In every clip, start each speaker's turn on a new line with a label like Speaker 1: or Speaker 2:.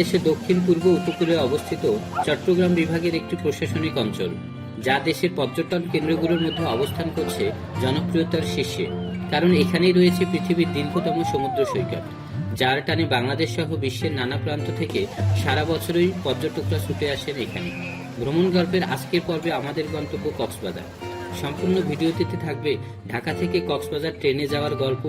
Speaker 1: বাংলাদেশের দক্ষিণ, পূর্ব, উপকূলে অবস্থিত চট্টগ্রাম বিভাগের একটি প্রশাসনিক অঞ্চল, যা দেশের পর্যটন কেন্দ্রগুলোর মধ্যে অবস্থান করছে জনপ্রিয়তার শীর্ষে, কারণ এখানেই রয়েছে পৃথিবীর দীর্ঘতম সমুদ্র সৈকত, যার টানে বাংলাদেশ সহ বিশ্বের নানা প্রান্ত থেকে সারা বছরই পর্যটকরা ছুটে আসেন এখানে। ভ্রমণ গল্পের আজকের পর্বে আমাদের গন্তব্য কক্সবাজার। সম্পূর্ণ ভিডিওটিতে থাকবে ঢাকা থেকে কক্সবাজার ট্রেনে যাওয়ার গল্প,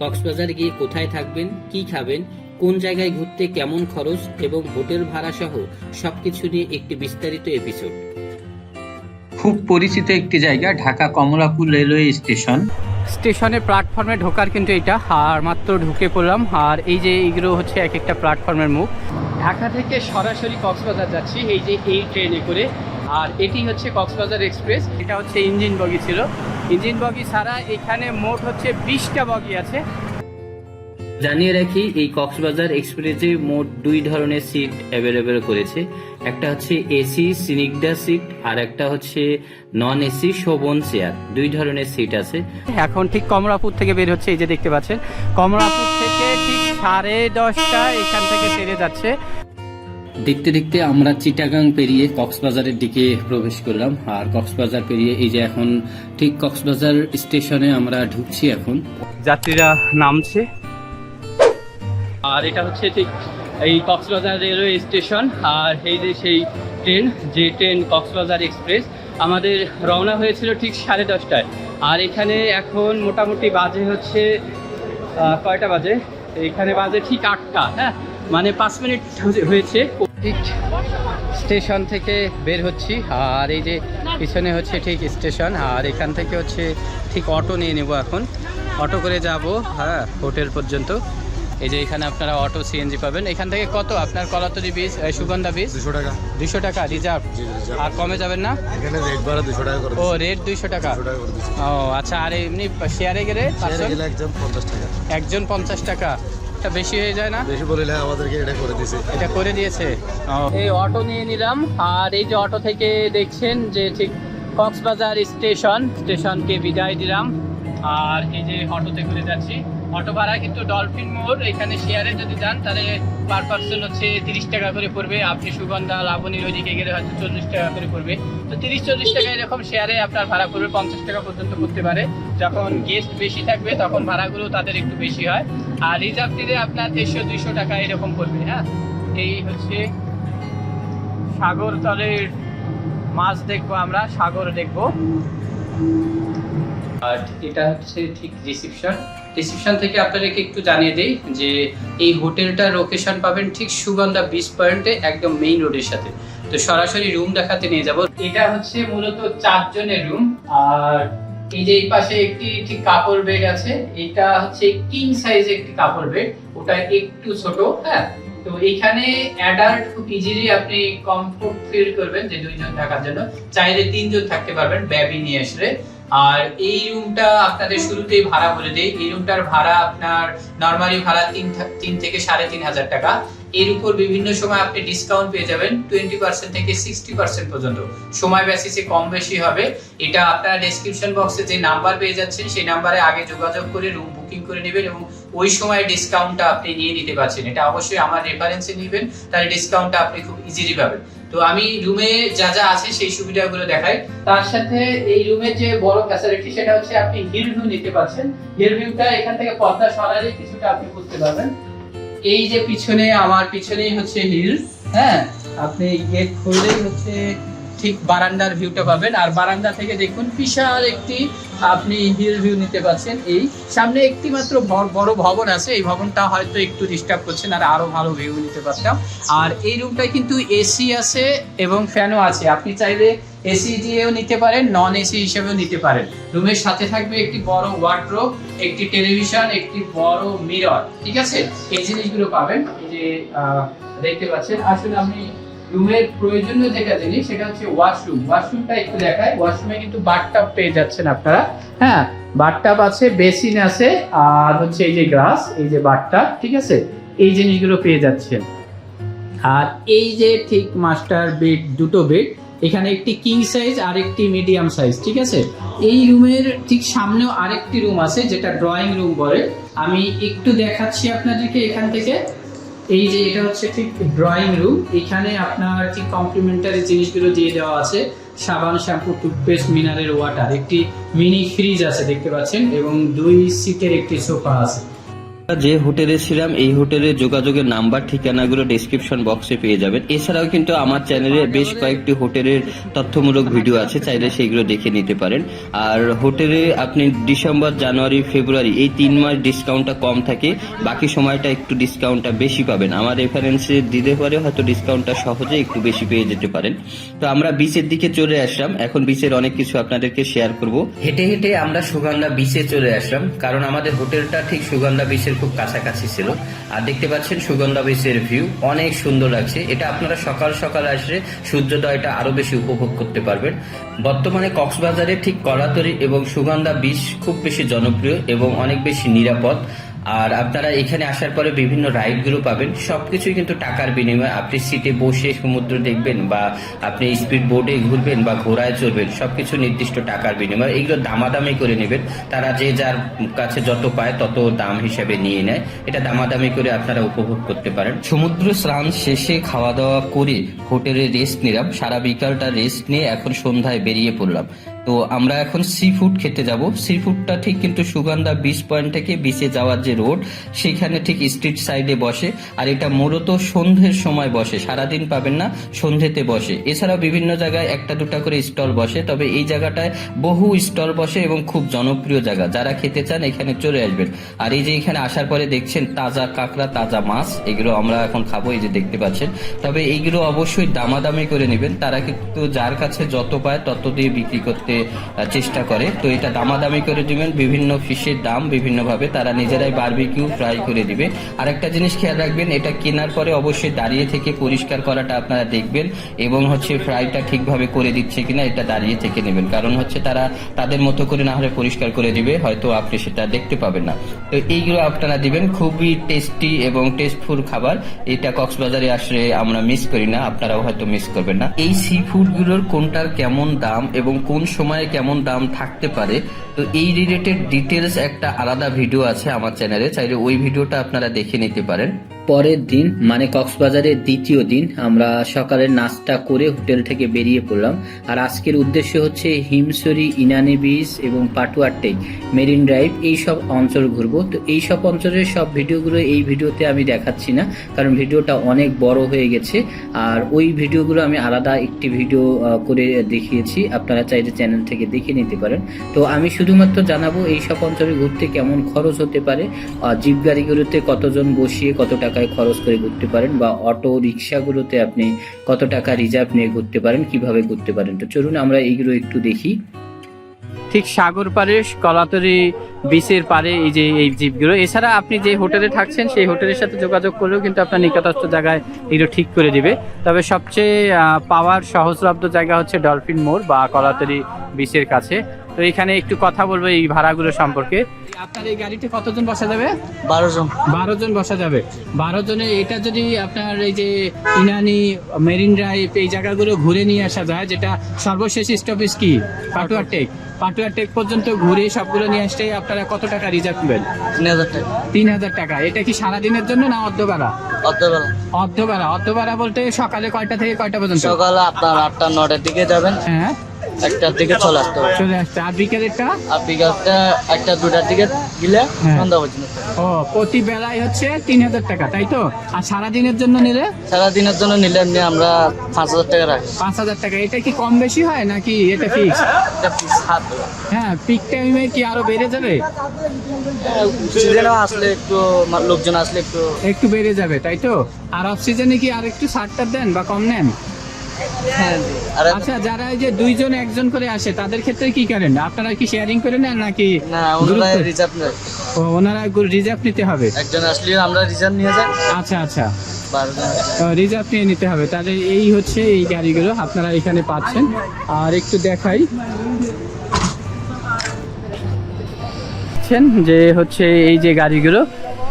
Speaker 1: কক্সবাজার গিয়ে কোথায় থাকবেন, কি খাবেন কোন জায়গায় ঘুরতে কেমন খরচ এবং হোটেল ভাড়া সহ সবকিছু নিয়ে একটি বিস্তারিত এপিসোড খুব পরিচিত একটি জায়গা ঢাকা কমলাপুর রেলওয়ে স্টেশন।
Speaker 2: স্টেশনে প্ল্যাটফর্মে ঢোকার কিন্তু এটা আর মাত্র ঢুকে পড়লাম। আর এই যে এইগুলো হচ্ছে এক একটা প্ল্যাটফর্মের মুখ। ঢাকা থেকে সরাসরি কক্সবাজার যাচ্ছি এই যে এই ট্রেনে করে। আর এটি হচ্ছে কক্সবাজার এক্সপ্রেস। এটা হচ্ছে ইঞ্জিন বগি ছিল। ইঞ্জিন বগি ছাড়া এখানে মোট হচ্ছে বিশটা বগি আছে।
Speaker 1: জানিয়ে রাখি এই কক্সবাজার এক্সপ্রেসে মোট দুই ধরনের সিট অ্যাভেলেবেল করেছে। একটা হচ্ছে এসি সিনিকডা সিট আর একটা হচ্ছে নন এসি শোভন চেয়ার। দুই ধরনের সিট আছে।
Speaker 2: এখন ঠিক কমলাপুর থেকে বের হচ্ছে এই যে দেখতে পাচ্ছেন। কমলাপুর থেকে ঠিক সাড়ে দশটা এখান থেকে ছেড়ে যাচ্ছে।
Speaker 1: দেখতে দেখতে আমরা চিটাগাং পেরিয়ে কক্সবাজারের দিকে প্রবেশ করলাম। আর কক্সবাজার পেরিয়ে এই যে এখন ঠিক কক্সবাজার স্টেশনে আমরা ঢুকছি এখন।
Speaker 2: যাত্রীরা নামছে। আর এটা হচ্ছে ঠিক এই কক্সবাজার রেলওয়ে স্টেশন আর এই যে সেই ট্রেন, যে ট্রেন কক্সবাজার এক্সপ্রেস, আমাদের রওনা হয়েছিল ঠিক সাড়ে দশটায়। আর এখানে এখন মোটামুটি বাজে হচ্ছে কয়টা বাজে? এখানে বাজে ঠিক আটটা হ্যাঁ? মানে পাঁচ মিনিট হয়েছে। ঠিক স্টেশন থেকে বের হচ্ছি, আর এই যে পিছনে হচ্ছে ঠিক স্টেশন, আর এখান থেকে হচ্ছে ঠিক অটো নিয়ে নেব এখন। অটো করে যাব হ্যাঁ হোটেল পর্যন্ত। এই যে এখানে আপনারা অটো সিএনজি পাবেন। এখান থেকে কত আপনার কলাতলি বীজ সুগন্ধা বীজ?
Speaker 3: দুশো টাকা।
Speaker 2: দুশো টাকা রিজার্ভ আর কমে যাবেন না?
Speaker 3: এখানে রেট ভাড়া দুশো টাকা
Speaker 2: ও রেট দুইশো টাকা?
Speaker 3: দুশো টাকা
Speaker 2: ও আচ্ছা আর এমনি শেয়ারে গেলে
Speaker 3: একজন পঞ্চাশ টাকা।
Speaker 2: একজন পঞ্চাশ টাকা। এটা বেশি হয়ে যায় না?
Speaker 3: বেশি বলিলে আমাদেরকে এটা করে দিছে।
Speaker 2: এটা করে দিয়েছে। এই অটো নিয়ে নিলাম। আর এই যে অটো থেকে দেখছেন যে ঠিক কক্সবাজার স্টেশন স্টেশনকে বিদায় দিলাম। আর এই যে অটোতে করে যাচ্ছি। অটো ভাড়া কিন্তু ডলফিন মোড়, এখানে শেয়ারে যদি যান, তাহলে পার পার্সন হচ্ছে তিরিশ টাকা করে পড়বে। আপনি সুগন্ধা লাবণীর ওইদিকে গেলে হয়তো চল্লিশ টাকা করে পড়বে। তো তিরিশ, চল্লিশ টাকা এরকম শেয়ারে আপনার ভাড়া পড়বে, পঞ্চাশ টাকা পর্যন্ত করতে পারে। যখন গেস্ট বেশি থাকবে, তখন ভাড়াগুলো তাদের একটু বেশি হয়। আর রিজার্ভ দিলে আপনার দেড়শো, দুইশো টাকা এরকম পড়বে হ্যাঁ? এই হচ্ছে সাগর তলের মাছ দেখব আমরা, সাগর দেখব। আর এটা হচ্ছে ঠিক রিসিপশন রিসিপশন থেকে আপনাদেরকে একটু জানিয়ে দেই যে এই হোটেলটার লোকেশন পাবেন ঠিক সুগন্ধা বিচ পয়েন্টে একদম মেইন রোডের সাথে। তো সরাসরি রুম দেখাতে নিয়ে যাব। এটা হচ্ছে মূলত চারজনের রুম আর এই যে এই পাশে একটি ঠিক কাপড় বেড আছে, এটা হচ্ছে কিং সাইজ একটি কাপড় বেড ওটা একটু ছোট হ্যাঁ? তো এখানে অ্যাডাল্ট খুব ইজিলি আপনি কমফোর্ট ফিল করবেন যে দুইজন থাকার জন্য। চাইলে তিনজন থাকতে পারবেন ব্যাবি নিয়ে আসলে। আর এই রুমটা আপনাদের শুরুতেই ভাড়া বলে দেয় এই রুমটার ভাড়া আপনার নর্মালি ভাড়া তিন তিন থেকে সাড়ে তিন হাজার টাকা। এর উপর বিভিন্ন সময় আপনি ডিসকাউন্ট পেয়ে যাবেন টোয়েন্টি পার্সেন্ট থেকে সিক্সটি পার্সেন্ট পর্যন্ত। সময় বেসিসে কম বেশি হবে। এটা আপনারা ডেসক্রিপশন বক্সে যে নাম্বার পেয়ে যাচ্ছেন, সেই নাম্বারে আগে যোগাযোগ করে রুম বুকিং করে নেবেন এবং ওই সময় ডিসকাউন্টটা আপনি নিয়ে নিতে পারছেন। এটা অবশ্যই আমার রেফারেন্সে নেবেন, তাহলে ডিসকাউন্টটা আপনি খুব ইজিলি পাবেন। তো আমি রুমে যা যা আছে সেই সুবিধাগুলো দেখাই। তার সাথে এই রুমের যে বড় ফ্যাসিলিটি সেটা হচ্ছে আপনি হিল ভিউ নিতে পারছেন। হিল ভিউটা এখান থেকে পর্দা সরালে কিছুটা আপনি বুঝতে পারবেন। এই যে পিছনে, আমার পিছনেই হচ্ছে হিল হ্যাঁ? আপনি গেট খুললেই হচ্ছে ঠিক বারান্দার ভিউটা পাবেন। আর বারান্দা থেকে দেখুন, বিশাল একটি আপনি হিল ভিউ নিতে পারছেন এই। সামনে একটি মাত্র বড় ভবন আছে। এই ভবনটা হয়তো একটু ডিস্টার্ব করছেন, আর আরও ভালো ভিউ নিতে পারতাম। আর এই রুমটায় কিন্তু এসি আছে এবং ফ্যানও আছে। আপনি চাইলে এসি দিয়েও নিতে পারেন নন এসি হিসেবেও নিতে পারেন। রুমের সাথে থাকবে একটি বড় ওয়ার্ড্রোব একটি টেলিভিশন একটি বড় মিরর ঠিক আছে? এই জিনিসগুলো পাবেন। এই যে দেখতে পাচ্ছেন। আসলে আমি রুমের প্রয়োজনীয় যেটা জিনিস, সেটা হচ্ছে ওয়াশরুম ওয়াশরুমটা একটু দেখায় ওয়াশরুমে কিন্তু বাথটাব পেয়ে যাচ্ছেন আপনারা। হ্যাঁ বাথটাব আছে বেসিন আছে, আর হচ্ছে এই যে গ্লাস এই যে বাথটাব ঠিক আছে? এই জিনিসগুলো পেয়ে যাচ্ছেন। আর এই যে ঠিক মাস্টার বেড দুটো বেড এখানে একটি কিং সাইজ আর একটি মিডিয়াম সাইজ ঠিক আছে? এই রুমের ঠিক সামনেও আরেকটি রুম আছে, যেটা ড্রয়িং রুম বলে। আমি একটু দেখাচ্ছি আপনাদেরকে এখান থেকে। এই যে এটা হচ্ছে ঠিক ড্রয়িং রুম এখানে আপনার ঠিক কমপ্লিমেন্টারি জিনিসগুলো দিয়ে দেওয়া আছে। সাবান, শ্যাম্পু টুথপেস্ট মিনারেল ওয়াটার একটি মিনি ফ্রিজ আছে, দেখতে পাচ্ছেন, এবং দুই সিটের একটি সোফা আছে।
Speaker 1: যে হোটেলে ছিলাম, এই হোটেলের যোগাযোগের নাম্বার, ঠিকানাগুলো ডেসক্রিপশন বক্সে পেয়ে যাবেন। এছাড়াও কিন্তু আমার চ্যানেলে বেশ কয়েকটি হোটেলের তথ্যমূলক ভিডিও আছে, চাইলে সেগুলো দেখে নিতে পারেন। আর হোটেলে আপনি ডিসেম্বর, জানুয়ারি, ফেব্রুয়ারি, এই তিন মাস ডিসকাউন্টটা কম থাকে। বাকি সময়টা একটু ডিসকাউন্টটা বেশি পাবেন। আমার রেফারেন্সে দিতে পারে হয়তো ডিসকাউন্টটা সহজে একটু বেশি পেয়ে যেতে পারেন। তো আমরা বিচের দিকে চলে আসলাম। এখন বিচের অনেক কিছু আপনাদেরকে শেয়ার করব। হেঁটে হেঁটে আমরা সুগন্ধা বিচে চলে আসলাম। কারণ আমাদের হোটেলটা ঠিক সুগন্ধা বিচের খুব কাছাকাছি ছিল। আর দেখতে পাচ্ছেন সুগন্ধা বিচের ভিউ অনেক সুন্দর লাগছে। এটা আপনারা সকাল সকাল আসলে সূর্যোদয়টা আরও বেশি উপভোগ করতে পারবেন। বর্তমানে কক্সবাজারে ঠিক কলাতরি এবং সুগন্ধা বিচ খুব বেশি জনপ্রিয় এবং অনেক বেশি নিরাপদ। আর আপনারা এখানে আসার পরে বিভিন্ন রাইডগুলো পাবেন। সবকিছুই কিন্তু টাকার বিনিময়ে আপনি সিটে বসে সমুদ্র দেখবেন বা আপনি স্পিড বোটে ঘুরবেন বা ঘোড়ায় চড়বেন, সবকিছু নির্দিষ্ট টাকার বিনিময়ে। এগুলো দামাদামি করে নেবেন। তারা যে যার কাছে যত পায় তত দাম হিসাবে নিয়ে নেয়। এটা দামাদামি করে আপনারা উপভোগ করতে পারেন। সমুদ্র স্নান শেষে খাওয়া দাওয়া করে হোটেলে রেস্ট নিলাম। সারা বিকালটা রেস্ট নিয়ে এখন সন্ধ্যায় বেরিয়ে পড়লাম। তো আমরা এখন সি ফুড খেতে যাব। সি ফুডটা ঠিক কিন্তু সুগন্ধা বিচ পয়েন্ট থেকে বিচে যাওয়ার যে রোড সেখানে ঠিক স্ট্রিট সাইডে বসে। আর এটা মূলত সন্ধ্যের সময় বসে, সারাদিন পাবেন না, সন্ধ্যেতে বসে। এছাড়াও বিভিন্ন জায়গায় একটা দুটা করে স্টল বসে, তবে এই জায়গাটায় বহু স্টল বসে এবং খুব জনপ্রিয় জায়গা। যারা খেতে চান, এখানে চলে আসবেন। আর এই যে এখানে আসার পরে দেখছেন, তাজা কাঁকড়া, তাজা মাছ, এগুলো আমরা এখন খাব, এই যে দেখতে পাচ্ছেন। তবে এইগুলো অবশ্যই দামাদামি করে নেবেন। তারা কিন্তু যার কাছে যত পায়, তত দিয়ে বিক্রি করতে আহ, চেষ্টা করে। তো এটা দামাদামি করে দিবেন বিভিন্ন ফিশের দাম বিভিন্ন ভাবে তারা নিজেরাই বারবিকিউ ফ্রাই করে দিবে। আর একটা জিনিস খেয়াল রাখবেন এটা কেনার পরে অবশ্যই দাঁড়িয়ে থেকে পরিষ্কার করাটা আপনারা দেখবেন এবং হচ্ছে ফ্রাইটা ঠিকভাবে করে দিচ্ছে কিনা এটা দাঁড়িয়ে থেকে নেবেন। কারণ হচ্ছে তারা তাদের মতো করে না হলে পরিষ্কার করে দিবে হয়তো আপনি সেটা দেখতে পাবেন না। তো এইগুলো আপনারা দিবেন খুবই টেস্টি এবং টেস্টফুল খাবার। এটা কক্সবাজারে আসলে আমরা মিস করি না আপনারাও হয়তো মিস করবেন না। এই সি ফুডগুলোর কোনটার কেমন দাম এবং কোন সময়ে কেমন দাম থাকতে পারে, তো এই রিলেটেড ডিটেলস একটা আলাদা ভিডিও আছে আমার চ্যানেলে চাইলে ওই ভিডিওটা আপনারা দেখে নিতে পারেন। পরের দিন মানে কক্সবাজারের দ্বিতীয় দিন, আমরা সকালের নাস্তা করে হোটেল থেকে বেরিয়ে পড়লাম। আর আজকের উদ্দেশ্য হচ্ছে হিমসরি ইনানি বিচ এবং পাটুয়ারটেক মেরিন ড্রাইভ, এই সব অঞ্চল ঘুরবো। তো এই সব অঞ্চলের সব ভিডিওগুলো এই ভিডিওতে আমি দেখাচ্ছি না, কারণ ভিডিওটা অনেক বড় হয়ে গেছে। আর ওই ভিডিওগুলো আমি আলাদা একটি ভিডিও করে দেখিয়েছি, আপনারা চাইলে চ্যানেল থেকে দেখে নিতে পারেন। তো আমি শুধুমাত্র জানাব এই সব অঞ্চলে ঘুরতে কেমন খরচ হতে পারে জিপ গাড়িগুলোতে কতজন বসিয়ে কত টাকায় খরচ করে ঘুরতে পারেন বা অটো রিক্সাগুলোতে আপনি কত টাকা রিজার্ভ নিয়ে ঘুরতে পারেন, কীভাবে ঘুরতে পারেন? তো চলুন আমরা এইগুলো একটু দেখি।
Speaker 2: ঠিক সাগর পাড়ে কলাতরি বিচের পারে এই যে এই জিপগুলো। এছাড়া আপনি যে হোটেলে থাকছেন, সেই হোটেলের সাথে যোগাযোগ করলেও কিন্তু আপনার নিকটস্থ জায়গায় এগুলো ঠিক করে দিবে। তবে সবচেয়ে পাওয়ার সহজলভ্য জায়গা হচ্ছে ডলফিন মোড় বা কলাতরি বিচের কাছে। তো এখানে একটু কথা বলব এই ভাড়াগুলো সম্পর্কে। আপনার এই গাড়িতে কতজন বসা যাবে?
Speaker 3: বারো জন।
Speaker 2: বারো জন বসা যাবে। বারো জনে এটা যদি আপনার এই যে ইনানি মেরিন ড্রাইভ এই জায়গাগুলো ঘুরে নিয়ে আসা যায় যেটা সর্বশেষ স্টপেজ কি? পাটুয়ার টেক। পাটুয়ার টেক পর্যন্ত ঘুরে সবগুলো নিয়ে আসতে আপনারা কত টাকা রিজার্ভ নেবেন
Speaker 3: তিন হাজার টাকা।
Speaker 2: তিন হাজার টাকা। এটা কি সারাদিনের জন্য না অর্ধবেলা?
Speaker 3: অর্ধবেলা।
Speaker 2: অর্ধবেলা। অর্ধবেলা বলতে সকালে কয়টা থেকে কয়টা পর্যন্ত?
Speaker 3: সকালে আপনার আটটা নটার দিকে যাবেন।
Speaker 2: হ্যাঁ।
Speaker 3: একটার দিকে চলে আসতে হবে।
Speaker 2: চলে আসছে আর বিকেলেরটা
Speaker 3: আর বিকালটা একটা দুটার দিকে গেলে
Speaker 2: হ্যাঁ।
Speaker 3: সন্ধ্যা পর্যন্ত
Speaker 2: ও প্রতি বেলায় হচ্ছে তিন হাজার টাকা তাই তো? আর সারাদিনের জন্য নিলে?
Speaker 3: সারাদিনের জন্য নিলে এমনি আমরা পাঁচ হাজার টাকা রাখি।
Speaker 2: পাঁচ হাজার টাকা। এটা কি কম বেশি হয় নাকি এটা ফিক্স হ্যাঁ পিক টাইমে কি আরও বেড়ে যাবে?
Speaker 3: আসলে একটু লোকজন আসলে একটু
Speaker 2: একটু বেড়ে যাবে তাই তো? আর অফ সিজনে কি আর একটু ছাড়টা দেন বা কম নেন? আচ্ছা যারা এই যে দুইজন একজন করে আসে তাদের ক্ষেত্রে কি করেন? আপনারা কি শেয়ারিং করে নেন নাকি
Speaker 3: না ওনারা রিজার্ভ নেই
Speaker 2: ও, ওনারা রিজার্ভ নিতে হবে?
Speaker 3: একজন আসলে আমরা রিজার্ভ নিয়ে যাই।
Speaker 2: আচ্ছা আচ্ছা। রিজার্ভ নিয়ে নিতে হবে। তাহলে এই হচ্ছে এই গাড়িগুলো আপনারা এখানে পাচ্ছেন। আর একটু দেখাই। যে হচ্ছে এই যে গাড়িগুলো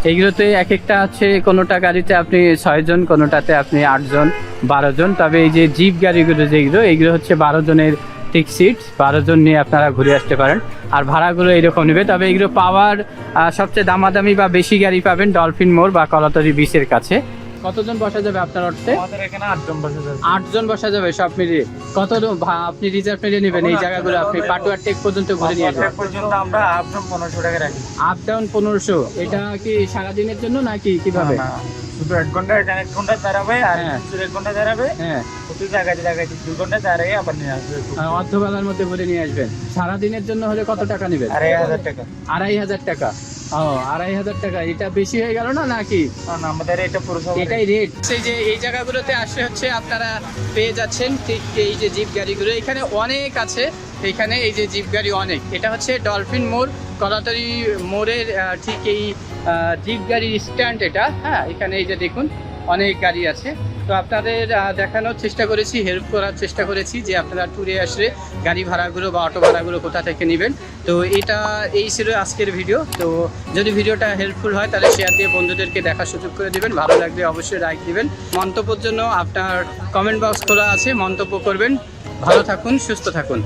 Speaker 2: এইগুলোতে এক একটা আছে, কোনোটা গাড়িতে আপনি ছয়জন কোনোটাতে আপনি আটজন বারো জন। তবে এই যে জিপ গাড়িগুলো যেগুলো এইগুলো হচ্ছে বারো জনের ঠিক সিট বারো জন নিয়ে আপনারা ঘুরে আসতে পারেন। আর ভাড়াগুলো এইরকম নেবে। তবে এগুলো পাওয়ার সবচেয়ে দামাদামি বা বেশি গাড়ি পাবেন ডলফিন মোড় বা কলাতরি বিচের কাছে। কতজন বসা যাবে আপনার অর্থে?
Speaker 3: আমাদের এখানে আটজন বসে যাবে।
Speaker 2: আটজন বসা যাবে সব মিলিয়ে। কত আপনি রিজার্ভ মিলিয়ে নেবেন এই জায়গাগুলো আপনি? পাটুয়া টেক পর্যন্ত ঘুরে নিয়ে যাবেন
Speaker 3: পর্যন্ত আমরা আপডাউন পনেরোশো টাকা রাখি।
Speaker 2: আপ ডাউন পনেরোশো। এটা কি সারাদিনের জন্য নাকি কীভাবে?
Speaker 3: না, না, শুধু এক ঘণ্টা এক ঘণ্টা দাঁড়াবে আর
Speaker 2: হ্যাঁ।
Speaker 3: এক ঘণ্টা দাঁড়াবে।
Speaker 2: হ্যাঁ।
Speaker 3: প্রতি জায়গায় জায়গায় দুই ঘণ্টা দাঁড়িয়ে আবার নিয়ে আসবে।
Speaker 2: আর অর্ধবেলার মধ্যে ঘুরে নিয়ে আসবেন। সারাদিনের জন্য হলে কত টাকা নেবেন?
Speaker 3: আড়াই হাজার টাকা।
Speaker 2: আড়াই হাজার টাকা। ও আড়াই হাজার টাকা। এটা বেশি হয়ে গেল না নাকি?
Speaker 3: আমাদের এটা পুরসভা
Speaker 2: এটাই রেট সেই যে এই জায়গাগুলোতে আসলে হচ্ছে আপনারা পেয়ে যাচ্ছেন ঠিক এই যে জিপ গাড়িগুলো। এখানে অনেক আছে। এখানে এই যে জিপ গাড়ি অনেক। এটা হচ্ছে ডলফিন মোড় কলাতরি মোড়ের ঠিক এই জিপ গাড়ির স্ট্যান্ড এটা। হ্যাঁ এখানে এই যে দেখুন অনেক গাড়ি আছে। তো আপনাদের দেখানোর চেষ্টা করেছি হেল্প করার চেষ্টা করেছি যে আপনারা ট্যুরে আসলে গাড়ি ভাড়াগুলো বা অটো ভাড়াগুলো কোথা থেকে নেবেন। তো এটা, এই ছিল আজকের ভিডিও তো যদি ভিডিওটা হেল্পফুল হয়, তাহলে শেয়ার দিয়ে বন্ধুদেরকে দেখার সুযোগ করে দেবেন। ভালো লাগলে অবশ্যই লাইক দেবেন। মন্তব্যের জন্য আপনার কমেন্ট বক্স খোলা আছে, মন্তব্য করবেন। ভালো থাকুন, সুস্থ থাকুন।